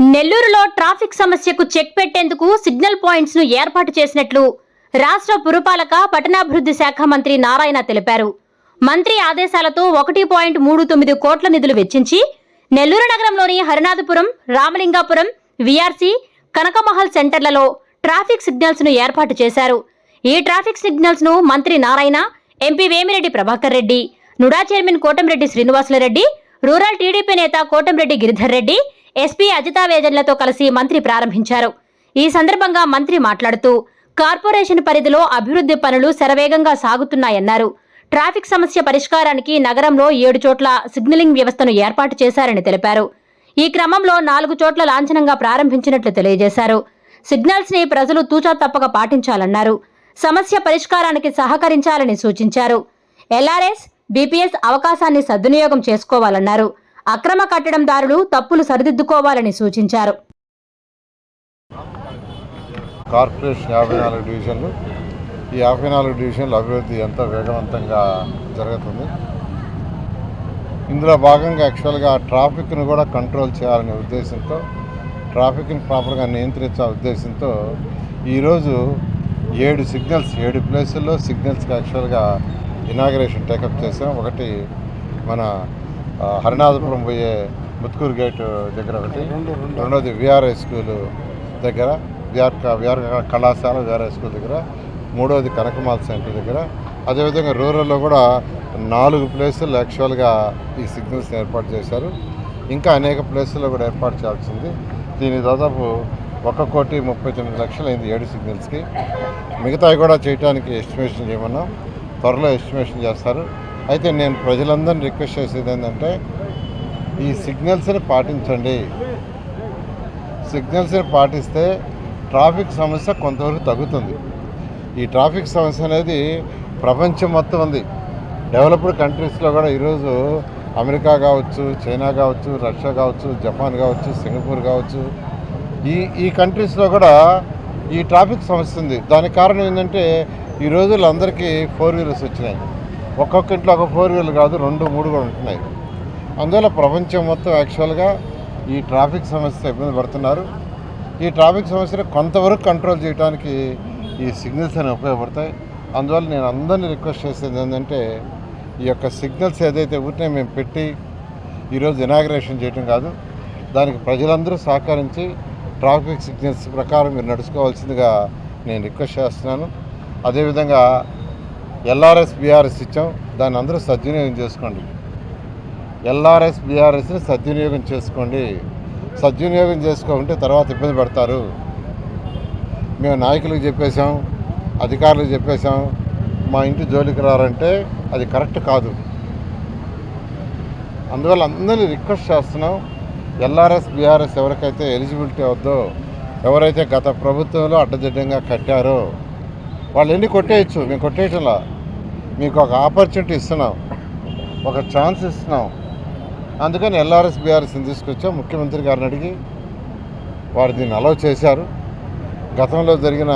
నెల్లూరులో ట్రాఫిక్ సమస్యకు చెక్ పెట్టేందుకు సిగ్నల్ పాయింట్స్ను ఏర్పాటు చేసినట్లు రాష్ట్ర పురపాలక పట్టణాభివృద్ధి శాఖ మంత్రి నారాయణ తెలిపారు. మంత్రి ఆదేశాలతో ఒకటి పాయింట్ మూడు తొమ్మిది కోట్ల నిధులు వెచ్చించి నెల్లూరు నగరంలోని హరినాథపురం రామలింగాపురం విఆర్సి కనకమహల్ సెంటర్లలో ట్రాఫిక్ సిగ్నల్స్ను ఏర్పాటు చేశారు. ఈ ట్రాఫిక్ సిగ్నల్స్ను మంత్రి Narayana MP Vemireddy Prabhakar Reddy NUDA chairman Kotamreddy Srinivasulareddy rural TDP నేత కోటంరెడ్డి గిరిధర్ రెడ్డి ఎస్పీ అజితా వేజన్లతో కలిసి మంత్రి ప్రారంభించారు. ఈ సందర్భంగా మంత్రి మాట్లాడుతూ కార్పొరేషన్ పరిధిలో అభివృద్ధి పనులు శరవేగంగా సాగుతున్నాయన్నారు. ట్రాఫిక్ సమస్య పరిష్కారానికి నగరంలో ఏడు చోట్ల సిగ్నలింగ్ వ్యవస్థను ఏర్పాటు చేశారని తెలిపారు. ఈ క్రమంలో నాలుగు చోట్ల లాంఛనంగా ప్రారంభించినట్లు తెలియజేశారు. సిగ్నల్స్ని ప్రజలు తూచా తప్పక పాటించాలన్నారు. సమస్య పరిష్కారానికి సహకరించాలని సూచించారు. ఎల్ఆర్ఎస్ బీపీఎస్ అవకాశాన్ని సద్వినియోగం చేసుకోవాలన్నారు. అక్రమ కట్టడందారులు తప్పులు సరిదిద్దుకోవాలని సూచించారు. కార్పొరేషన్ యాభై నాలుగు డివిజన్లు. ఈ యాభై నాలుగు డివిజన్ల అభివృద్ధి ఎంతో వేగవంతంగా జరుగుతుంది. ఇందులో భాగంగా యాక్చువల్గా ట్రాఫిక్ను కూడా కంట్రోల్ చేయాలనే ఉద్దేశంతో ట్రాఫిక్ని ప్రాపర్గా నియంత్రించే ఉద్దేశంతో ఈరోజు ఏడు సిగ్నల్స్ ఏడు ప్లేసుల్లో సిగ్నల్స్కి యాక్చువల్గా ఇనాగరేషన్ టేకప్ చేసాం ఒకటి మన హరినాథపురం పోయే ముత్కూరు గేట్ దగ్గర ఒకటి. రెండోది విఆర్ఐ స్కూల్ దగ్గర విఆర్ విఆర్ కళాశాల విఆర్ఐ స్కూల్ దగ్గర. మూడోది కనకమాల్ సెంటర్ దగ్గర. అదేవిధంగా రూరల్లో కూడా నాలుగు ప్లేసులు యాక్చువల్గా ఈ సిగ్నల్స్ని ఏర్పాటు చేశారు. ఇంకా అనేక ప్లేసుల్లో కూడా ఏర్పాటు చేయాల్సింది. దీని దాదాపు ఒక కోటి ముప్పై తొమ్మిది లక్షలు అయింది ఏడు సిగ్నల్స్కి. మిగతావి కూడా చేయడానికి ఎస్టిమేషన్ చేయమన్నాం. త్వరలో ఎస్టిమేషన్ చేస్తారు. అయితే నేను ప్రజలందరినీ రిక్వెస్ట్ చేసేది ఏంటంటే ఈ సిగ్నల్స్ని పాటించండి. సిగ్నల్స్ని పాటిస్తే ట్రాఫిక్ సమస్య కొంతవరకు తగ్గుతుంది. ఈ ట్రాఫిక్ సమస్య అనేది ప్రపంచం మొత్తం ఉంది. డెవలప్డ్ కంట్రీస్లో కూడా ఈరోజు అమెరికా కావచ్చు చైనా కావచ్చు రష్యా కావచ్చు జపాన్ కావచ్చు సింగపూర్ కావచ్చు. ఈ ఈ కంట్రీస్లో కూడా ఈ ట్రాఫిక్ సమస్య ఉంది. దానికి కారణం ఏంటంటే ఈ రోజుల్లో అందరికీ ఫోర్ వీలర్స్ వచ్చినాయి. ఒక్కొక్క ఇంట్లో ఒక ఫోర్ వీలర్ కాదు రెండు మూడు కూడా ఉంటున్నాయి. అందువల్ల ప్రపంచం మొత్తం యాక్చువల్గా ఈ ట్రాఫిక్ సమస్య ఇబ్బంది పడుతున్నారు. ఈ ట్రాఫిక్ సమస్యను కొంతవరకు కంట్రోల్ చేయడానికి ఈ సిగ్నల్స్ అనేవి ఉపయోగపడతాయి. అందువల్ల నేను అందరినీ రిక్వెస్ట్ చేసేది ఏంటంటే ఈ యొక్క సిగ్నల్స్ ఏదైతే ఉంటే మేము పెట్టి ఈరోజు ఇనాగ్రేషన్ చేయటం కాదు దానికి ప్రజలందరూ సహకరించి ట్రాఫిక్ సిగ్నల్స్ ప్రకారం మీరు నడుచుకోవాల్సిందిగా నేను రిక్వెస్ట్ చేస్తున్నాను. అదేవిధంగా ఎల్ఆర్ఎస్ బీఆర్ఎస్ ఇచ్చాం. దాన్ని అందరూ సద్వినియోగం చేసుకోండి. ఎల్ఆర్ఎస్ బీఆర్ఎస్ని సద్వినియోగం చేసుకోండి. సద్వినియోగం చేసుకోకుంటే తర్వాత ఇబ్బంది పడతారు. మేము నాయకులకు చెప్పేశాం అధికారులకు చెప్పేశాం మా ఇంటి జోలికి రారంటే అది కరెక్ట్ కాదు. అందువల్ల అందరినీ రిక్వెస్ట్ చేస్తున్నాం ఎల్ఆర్ఎస్ బీఆర్ఎస్ ఎవరికైతే ఎలిజిబిలిటీ అవుద్దో ఎవరైతే గత ప్రభుత్వంలో అడ్డదిడ్డంగా కట్టారో వాళ్ళు ఎన్ని కొట్టేయచ్చు? మేము కొట్టేయటంలా. మీకు ఒక ఆపర్చునిటీ ఇస్తున్నాం. ఒక ఛాన్స్ ఇస్తున్నాం. అందుకని ఎల్ఆర్ఎస్ బీఆర్ఎస్ని తీసుకొచ్చాం ముఖ్యమంత్రి గారిని అడిగి వారు దీన్ని అలౌ చేశారు. గతంలో జరిగిన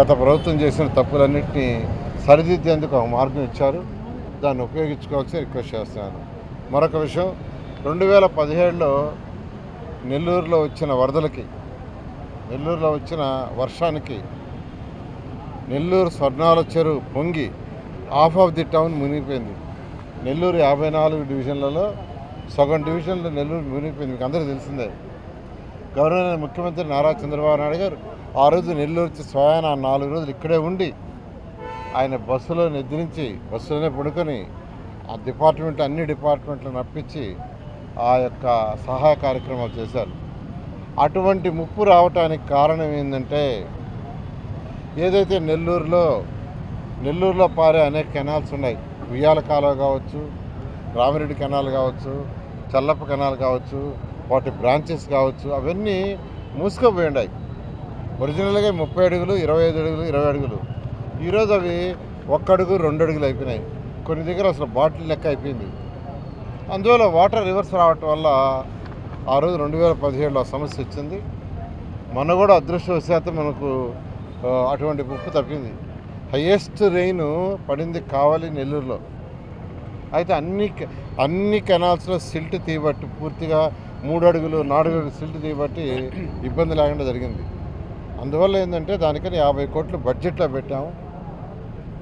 గత ప్రభుత్వం చేసిన తప్పులన్నింటినీ సరిదిద్దేందుకు ఒక మార్గం ఇచ్చారు. దాన్ని ఉపయోగించుకోవాల్సి రిక్వెస్ట్ చేస్తున్నాను. మరొక విషయం రెండు వేల పదిహేడులో నెల్లూరులో వచ్చిన వరదలకి నెల్లూరులో వచ్చిన వర్షానికి నెల్లూరు స్వర్ణాల చెరువు పొంగి హాఫ్ ఆఫ్ ది టౌన్ మునిగిపోయింది. నెల్లూరు యాభై నాలుగు డివిజన్లలో సగం డివిజన్లో నెల్లూరు మునిగిపోయింది. మీకు అందరూ తెలిసిందే. గవర్నర్ ముఖ్యమంత్రి నారా చంద్రబాబు నాయుడు గారు ఆ రోజు నెల్లూరు స్వయాన నాలుగు రోజులు ఇక్కడే ఉండి ఆయన బస్సులో నిద్రించి బస్సులోనే పడుకొని ఆ డిపార్ట్మెంట్ అన్ని డిపార్ట్మెంట్లు నప్పించి ఆ యొక్క సహాయ కార్యక్రమాలు చేశారు. అటువంటి ముప్పు రావటానికి కారణం ఏంటంటే ఏదైతే నెల్లూరులో నెల్లూరులో పారే అనేక కెనాల్స్ ఉన్నాయి. ఉయ్యాల కాలువ కావచ్చు రామిరెడ్డి కెనాల్ కావచ్చు చల్లప్ప కెనాల్ కావచ్చు వాటి బ్రాంచెస్ కావచ్చు అవన్నీ మూసుకుపోయి ఉన్నాయి ఒరిజినల్గా ముప్పై అడుగులు ఇరవై ఐదు అడుగులు ఇరవై అడుగులు. ఈరోజు అవి ఒక్క అడుగు రెండు అడుగులు అయిపోయినాయి. కొన్ని దగ్గర అసలు బాటిల్ లెక్క అయిపోయింది. అందువల్ల వాటర్ రివర్స్ రావటం వల్ల ఆ రోజు రెండు వేల పదిహేడులో సమస్య వచ్చింది. మన కూడా అదృష్టవశాత్తు మనకు అటువంటి ఉప్పు తప్పింది హయ్యెస్ట్ రెయిన్ పడింది కావాలి నెల్లూరులో. అయితే అన్ని అన్ని కెనాల్స్లో సిల్ట్ తీయబట్టి పూర్తిగా మూడు అడుగులు నాలుగు అడుగులు సిల్ట్ తీయబట్టి ఇబ్బంది లేకుండా జరిగింది. అందువల్ల ఏంటంటే దానికని యాభై కోట్లు బడ్జెట్లో పెట్టాము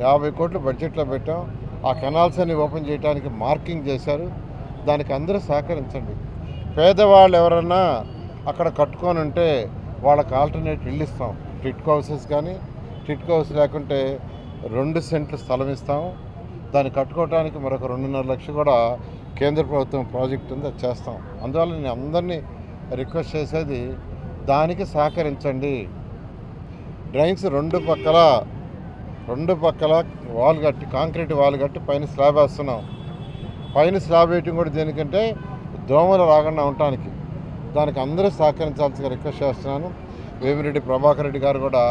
యాభై కోట్లు బడ్జెట్లో పెట్టాం. ఆ కెనాల్స్ అన్ని ఓపెన్ చేయడానికి మార్కింగ్ చేశారు. దానికి అందరూ సహకరించండి. పేదవాళ్ళు ఎవరన్నా అక్కడ కట్టుకొని ఉంటే వాళ్ళకి ఆల్టర్నేట్ ఇల్లు ఇస్తాం. టిట్కో హౌసెస్ కానీ టిట్కో హౌస్ లేకుంటే రెండు సెంట్లు స్థలం ఇస్తాము దాన్ని కట్టుకోవడానికి మరొక రెండున్నర లక్షలు కూడా కేంద్ర ప్రభుత్వం ప్రాజెక్ట్ ఉంది అది చేస్తాం. అందువల్ల నేను అందరినీ రిక్వెస్ట్ చేసేది దానికి సహకరించండి. డ్రైన్స్ రెండు పక్కల రెండు పక్కల వాల్ కట్టి కాంక్రీట్ వాల్ కట్టి పైన స్లాబ్ వేస్తున్నాం. పైన స్లాబ్ వేయటం కూడా దేనికంటే దోమలు రాకుండా ఉండటానికి. దానికి అందరూ సహకరించాల్సిగా రిక్వెస్ట్ చేస్తున్నాను. వేమిరెడ్డి ప్రభాకర్ రెడ్డి గారు కూడా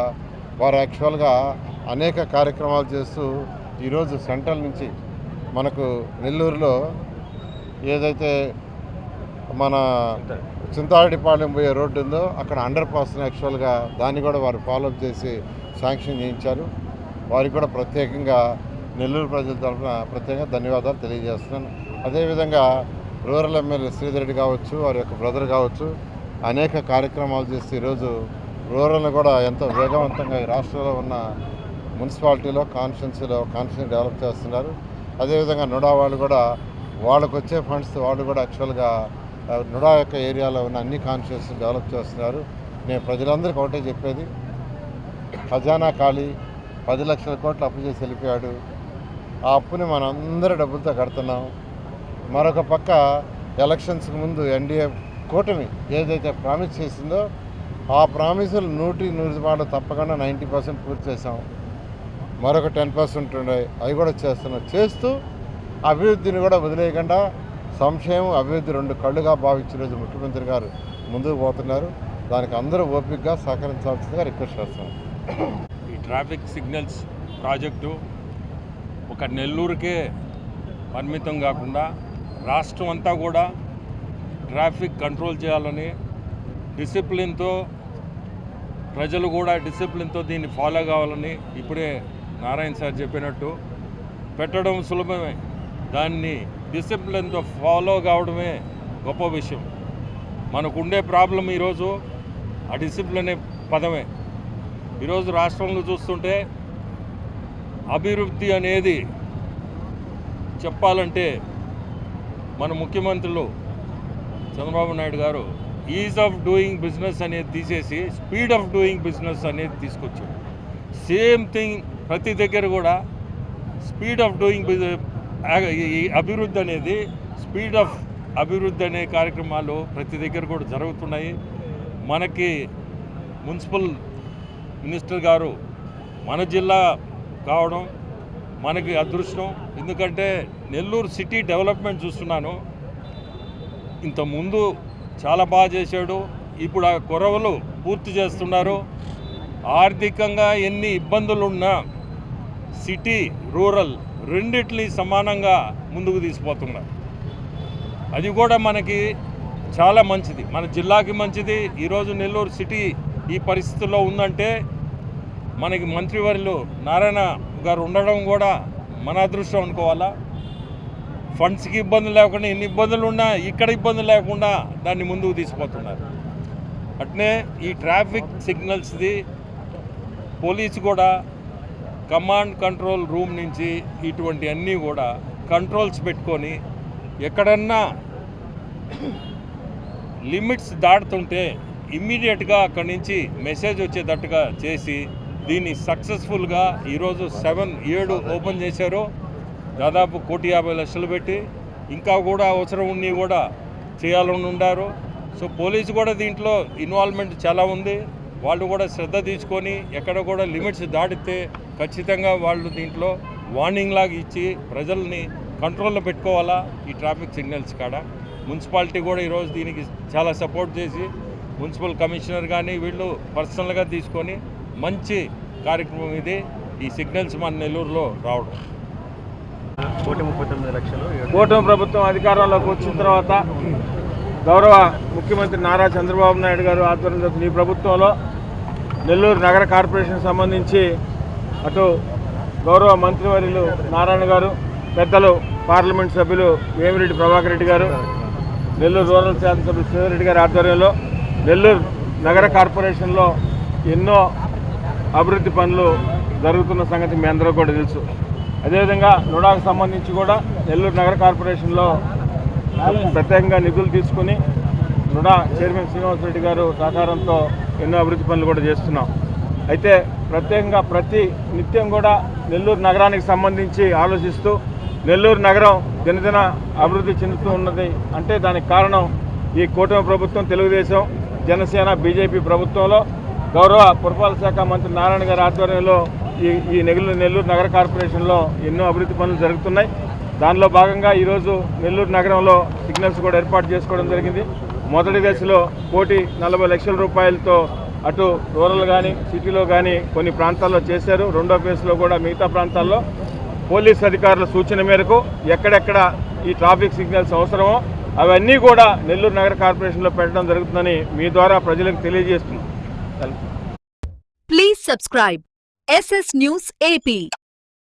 వారు యాక్చువల్గా అనేక కార్యక్రమాలు చేస్తూ ఈరోజు సెంట్రల్ నుంచి మనకు నెల్లూరులో ఏదైతే మన చింతారెడ్డిపాళెం పోయే రోడ్డు ఉందో అక్కడ అండర్ పాస్ యాక్చువల్గా దాన్ని కూడా వారు ఫాలోఅప్ చేసి శాంక్షన్ చేయించారు. వారికి కూడా ప్రత్యేకంగా నెల్లూరు ప్రజల తరఫున ప్రత్యేకంగా ధన్యవాదాలు తెలియజేస్తున్నాను. అదేవిధంగా రూరల్ ఎమ్మెల్యే శ్రీధర్ రెడ్డి కావచ్చు వారి యొక్క బ్రదర్ కావచ్చు అనేక కార్యక్రమాలు చేస్తూ ఈరోజు రూరల్ని కూడా ఎంతో వేగవంతంగా ఈ రాష్ట్రంలో ఉన్న మున్సిపాలిటీలో కాన్స్టిట్యున్సీలో కాన్స్టిట్యూన్ డెవలప్ చేస్తున్నారు. అదేవిధంగా నుడా వాళ్ళు కూడా వాళ్ళకు వచ్చే ఫండ్స్ వాళ్ళు కూడా యాక్చువల్గా నుడా యొక్క ఏరియాలో ఉన్న అన్ని కాన్స్టిట్యూన్సీ డెవలప్ చేస్తున్నారు. నేను ప్రజలందరికీ ఒకటే చెప్పేది. ఖజానా ఖాళీ పది లక్షల కోట్లు అప్పు చేసి వెళ్ళిపోయాడు. ఆ అప్పుని మనందరి డబ్బులతో కడుతున్నాం. మరొక పక్క ఎలక్షన్స్కి ముందు ఎన్డీఏ కూటమి ఏదైతే ప్రామిస్ చేసిందో ఆ ప్రామిసులు నూటి నూరు పాటు తప్పకుండా నైంటీ పర్సెంట్ పూర్తి చేసాం మరొక టెన్ పర్సెంట్ ఉన్నాయి అవి కూడా చేస్తున్నాం. చేస్తూ అభివృద్ధిని కూడా వదిలేయకుండా సంక్షేమం అభివృద్ధి రెండు కళ్ళుగా భావించిన రోజు ముఖ్యమంత్రి గారు ముందుకు పోతున్నారు. దానికి అందరూ ఓపికగా సహకరించాల్సిందిగా రిక్వెస్ట్ చేస్తున్నాం. ఈ ట్రాఫిక్ సిగ్నల్స్ ప్రాజెక్టు ఒక నెల్లూరుకే పరిమితం కాకుండా రాష్ట్రం అంతా కూడా ట్రాఫిక్ కంట్రోల్ చేయాలని డిసిప్లిన్తో ప్రజలు కూడా డిసిప్లిన్తో దీన్ని ఫాలో కావాలని ఇప్పుడే నారాయణ సార్ చెప్పినట్టు పెట్టడం సులభమే. దాన్ని డిసిప్లిన్తో ఫాలో కావడమే గొప్ప విషయం. మనకు ఉండే ప్రాబ్లం ఈరోజు ఆ డిసిప్లిన్ అనే పదమే. ఈరోజు రాష్ట్రంలో చూస్తుంటే అభివృద్ధి అనేది చెప్పాలంటే మన ముఖ్యమంత్రులు చంద్రబాబు నాయుడు గారు ఈజ్ ఆఫ్ డూయింగ్ బిజినెస్ అనేది తీసేసి స్పీడ్ ఆఫ్ డూయింగ్ బిజినెస్ అనేది తీసుకొచ్చాడు సేమ్ థింగ్ ప్రతి దగ్గర కూడా స్పీడ్ ఆఫ్ డూయింగ్ ఈ అభివృద్ధి అనేది స్పీడ్ ఆఫ్ అభివృద్ధి అనే కార్యక్రమాలు ప్రతి దగ్గర కూడా జరుగుతున్నాయి. మనకి మున్సిపల్ మినిస్టర్ గారు మన జిల్లా కావడం మనకి అదృష్టం. ఎందుకంటే నెల్లూరు సిటీ డెవలప్మెంట్ చూస్తున్నాను. ఇంతకుముందు చాలా బాగా చేశాడు. ఇప్పుడు ఆ కొరవలు పూర్తి చేస్తున్నారు. ఆర్థికంగా ఎన్ని ఇబ్బందులు ఉన్నా సిటీ రూరల్ రెండిట్ని సమానంగా ముందుకు తీసుకుపోతున్నారు అది కూడా మనకి చాలా మంచిది. మన జిల్లాకి మంచిది. ఈరోజు నెల్లూరు సిటీ ఈ పరిస్థితుల్లో ఉందంటే మనకి మంత్రివర్యులు నారాయణ గారు ఉండడం కూడా మన అదృష్టం అనుకోవాలా? ఫండ్స్కి ఇబ్బందులు లేకుండా ఎన్ని ఇబ్బందులు ఉన్నా ఇక్కడ ఇబ్బందులు లేకుండా దాన్ని ముందుకు తీసుకుపోతున్నారు. అట్నే ఈ ట్రాఫిక్ సిగ్నల్స్ది పోలీసు కూడా కమాండ్ కంట్రోల్ రూమ్ నుంచి ఇటువంటి అన్నీ కూడా కంట్రోల్స్ పెట్టుకొని ఎక్కడన్నా లిమిట్స్ దాటుతుంటే ఇమ్మీడియట్గా అక్కడి నుంచి మెసేజ్ వచ్చేటట్టుగా చేసి దీన్ని సక్సెస్ఫుల్గా ఈరోజు సెవెన్ ఏడు ఓపెన్ చేశారు. దాదాపు కోటి యాభై లక్షలు పెట్టి ఇంకా కూడా అవసరం ఉన్ని కూడా చేయాలని ఉండారు. సో పోలీసు కూడా దీంట్లో ఇన్వాల్వ్మెంట్ చాలా ఉంది. వాళ్ళు కూడా శ్రద్ధ తీసుకొని ఎక్కడ కూడా లిమిట్స్ దాటితే ఖచ్చితంగా వాళ్ళు దీంట్లో వార్నింగ్ లాగా ఇచ్చి ప్రజల్ని కంట్రోల్లో పెట్టుకోవాలా ఈ ట్రాఫిక్ సిగ్నల్స్ కాడ. మున్సిపాలిటీ కూడా ఈరోజు దీనికి చాలా సపోర్ట్ చేసి మున్సిపల్ కమిషనర్ కానీ వీళ్ళు పర్సనల్గా తీసుకొని మంచి కార్యక్రమం ఇది ఈ సిగ్నల్స్ మన నెల్లూరులో రావడం కోటి ముప్పై తొమ్మిది లక్షలు ఏడు కూటమి ప్రభుత్వం అధికారంలోకి వచ్చిన తర్వాత గౌరవ ముఖ్యమంత్రి నారా చంద్రబాబు నాయుడు గారు ఆధ్వర్యంలో మీ ప్రభుత్వంలో నెల్లూరు నగర కార్పొరేషన్ సంబంధించి అటు గౌరవ మంత్రివర్యులు నారాయణ గారు పెద్దలు పార్లమెంట్ సభ్యులు వేమిరెడ్డి ప్రభాకర్ రెడ్డి గారు నెల్లూరు రూరల్ శాసనసభ్యులు శివరెడ్డి గారి ఆధ్వర్యంలో నెల్లూరు నగర కార్పొరేషన్లో ఎన్నో అభివృద్ధి పనులు జరుగుతున్న సంగతి మీ అందరూ కూడా తెలుసు. అదేవిధంగా నుడాకు సంబంధించి కూడా నెల్లూరు నగర కార్పొరేషన్లో ప్రత్యేకంగా నిధులు తీసుకుని నోడా చైర్మన్ శ్రీనివాసరెడ్డి గారు సహకారంతో ఎన్నో అభివృద్ధి పనులు కూడా చేస్తున్నాం. అయితే ప్రత్యేకంగా ప్రతి నిత్యం కూడా నెల్లూరు నగరానికి సంబంధించి ఆలోచిస్తూ నెల్లూరు నగరం దినదిన అభివృద్ధి చెందుతూ ఉన్నది అంటే దానికి కారణం ఈ కూటమి ప్రభుత్వం తెలుగుదేశం జనసేన బీజేపీ ప్రభుత్వంలో గౌరవ పురపాలక శాఖ మంత్రి నారాయణ గారి ఆధ్వర్యంలో ఈ ఈ నెల్లూరు నెల్లూరు నగర కార్పొరేషన్లో ఎన్నో అభివృద్ధి పనులు జరుగుతున్నాయి. దానిలో భాగంగా ఈరోజు నెల్లూరు నగరంలో సిగ్నల్స్ కూడా ఏర్పాటు చేసుకోవడం జరిగింది. మొదటి దశలో కోటి నలభై లక్షల రూపాయలతో అటు రూరల్ కానీ సిటీలో కానీ కొన్ని ప్రాంతాల్లో చేశారు. రెండో ఫేజ్లో కూడా మిగతా ప్రాంతాల్లో పోలీస్ అధికారుల సూచన మేరకు ఎక్కడెక్కడ ఈ ట్రాఫిక్ సిగ్నల్స్ అవసరమో అవన్నీ కూడా నెల్లూరు నగర కార్పొరేషన్లో పెట్టడం జరుగుతుందని మీ ద్వారా ప్రజలకు తెలియజేస్తున్నాం. Subscribe S S news AP.